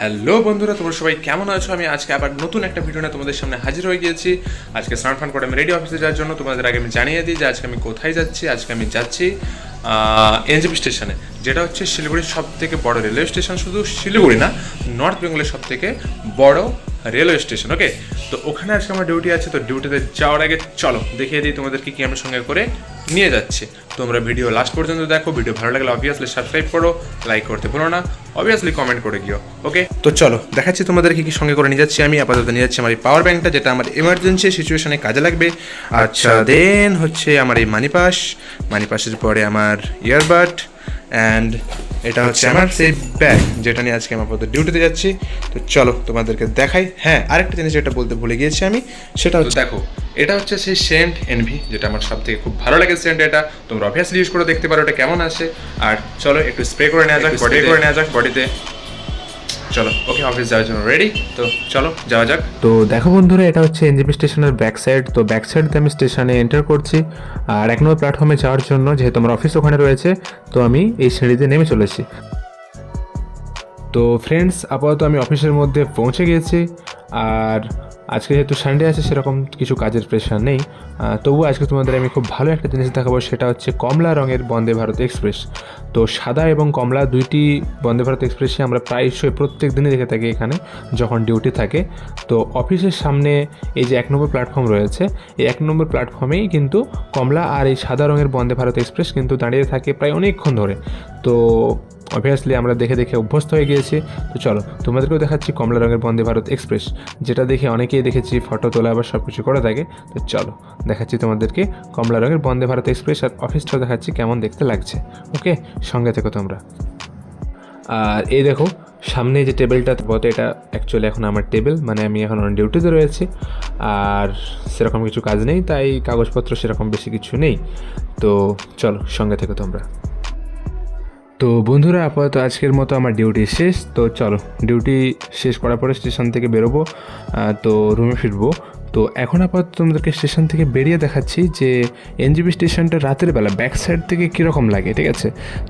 Hello বন্ধুরা, তোমরা সবাই কেমন আছো? আমি আজকে আবার নতুন একটা ভিডিও নিয়ে তোমাদের সামনে হাজির হয়ে গিয়েছি। আজকে স্নান ফান করে আমি রেডি অফিসে যাওয়ার জন্য। তোমাদের আগে আমি জানিয়ে দিই যে আজকে আমি কোথায় যাচ্ছি, আজকে আমি যাচ্ছি এনজিপি স্টেশনে, যেটা হচ্ছে শিলিগুড়ির সব থেকে বড় রেলওয়ে স্টেশন। শুধু শিলিগুড়ি না, নর্থ বেঙ্গলের সব থেকে বড় রেলওয়ে স্টেশন ওকে তো ওখানে আজকে আমার ডিউটি আছে, তো ডিউটিতে যাওয়ার আগে চলো, দেখিয়ে দিই তোমাদেরকে কি আমরা সঙ্গে করে নিয়ে যাচ্ছে। তোমরা ভিডিও লাস্ট পর্যন্ত দেখো ভিডিও ভালো লাগলে অবভিয়াসলি সাবস্ক্রাইব করো লাইক করতে ভুলো না অবভিয়াসলি কমেন্ট করে গিয়েও ওকে তো চলো দেখাচ্ছি তোমাদেরকে কি সঙ্গে করে নিয়ে যাচ্ছি আমি আপাতত নিয়ে যাচ্ছি আমার এই পাওয়ার ব্যাংকটা যেটা আমার এমার্জেন্সি সিচুয়েশনে কাজে লাগবে। আচ্ছা দেন হচ্ছে আমার এই মানি পাস মানি পাসের পরে আমার ইয়ারবাড অ্যান্ড এটা হচ্ছে আমার সেই ব্যাগ যেটা নিয়ে আজকে আমি আপাতত ডিউটিতে যাচ্ছি। তো চলো তোমাদেরকে দেখাই। হ্যাঁ আরেকটা জিনিস যেটা বলতে ভুলে গিয়েছি আমি সেটা হচ্ছে দেখো এটা হচ্ছে সেই সেন্ট এনভি যেটা আমার সব থেকে খুব ভালো লাগে সেন্ট এটা। তোমরা অবভিয়াসলি ইউজ করে দেখতে পারো এটা কেমন আছে আর চলো একটু স্প্রে করে নেওয়া যাক বডি করে নেওয়া যাক বডিতে চলো ওকে অফিস যাওয়ার জন্য রেডি তো চলো যাওয়া যাক। তো দেখো বন্ধুরা এটা হচ্ছে এনজিপি স্টেশনের ব্যাক সাইড তো ব্যাক সাইড আমি স্টেশনে এন্টার করছি। আর এক নম্বর প্ল্যাটফর্মে যাওয়ার জন্য যেহেতু আমার অফিস ওখানে রয়েছে তো আমি এই সিঁড়িতে নেমে চলেছি তো ফ্রেন্ডস আপাতত আমি অফিসের মধ্যে পৌঁছে গিয়েছি আর আজকে যেহেতু সানডে আছে, সেরকম কিছু কাজের প্রেশার নেই। তবুও আজকে তোমাদের আমি খুব ভালো একটা জিনিস দেখাবো, সেটা হচ্ছে কমলা রঙের বন্দে ভারত এক্সপ্রেস তো সাদা এবং কমলা দুইটি বন্দে ভারত এক্সপ্রেসই আমরা প্রায়শই প্রত্যেক দিনই দেখে থাকি এখানে, যখন ডিউটি থাকে। তো অফিসের সামনে এই যে এক নম্বর প্ল্যাটফর্ম রয়েছে, এই এক নম্বর প্ল্যাটফর্মেই কিন্তু কমলা আর এই সাদা রঙের বন্দে ভারত এক্সপ্রেস কিন্তু দাঁড়িয়ে থাকে প্রায় অনেকক্ষণ ধরে। তো অবভিয়াসলি আমরা দেখে দেখে অভ্যস্ত হয়ে গিয়েছি। তো চলো, তোমাদেরকেও দেখাচ্ছি কমলা রঙের বন্দে ভারত এক্সপ্রেস। যেটা দেখে অনেকেই দেখেছি ফটো তোলা আবার সব কিছু করে থাকে তো চলো, দেখাচ্ছি তোমাদেরকে কমলা রঙের বন্দে ভারত এক্সপ্রেস আর অফিসটাও দেখাচ্ছি কেমন দেখতে লাগছে। ওকে সঙ্গে থেকো তোমরা। আর এই দেখো, সামনে যে টেবিলটা বলতে এটা অ্যাকচুয়ালি এখন আমার টেবিল মানে আমি এখন অন ডিউটিতে রয়েছি। আর সেরকম কিছু কাজ নেই, তাই কাগজপত্র সেরকম বেশি কিছু নেই। তো চলো, সঙ্গে থেকো তোমরা। তো বন্ধুরা, আপাতত আজকের মতো আমার ডিউটি শেষ। তো চলো ডিউটি শেষ করার পরে স্টেশন থেকে বেরোবো তো রুমে ফিরবো। তো এখন আপাতত তোমাদেরকে স্টেশন থেকে বেরিয়ে দেখাচ্ছি যে এনজিবি স্টেশনটা রাতের বেলা ব্যাক সাইড থেকে কীরকম লাগে, ঠিক আছে?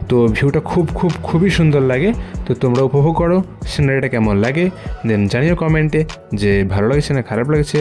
তো ভিউটা খুব খুব, খুবই সুন্দর লাগে। তো তোমরা উপভোগ করো সিনারিটা কেমন লাগে দেন জানিও কমেন্টে যে ভালো লাগছে না খারাপ লাগছে।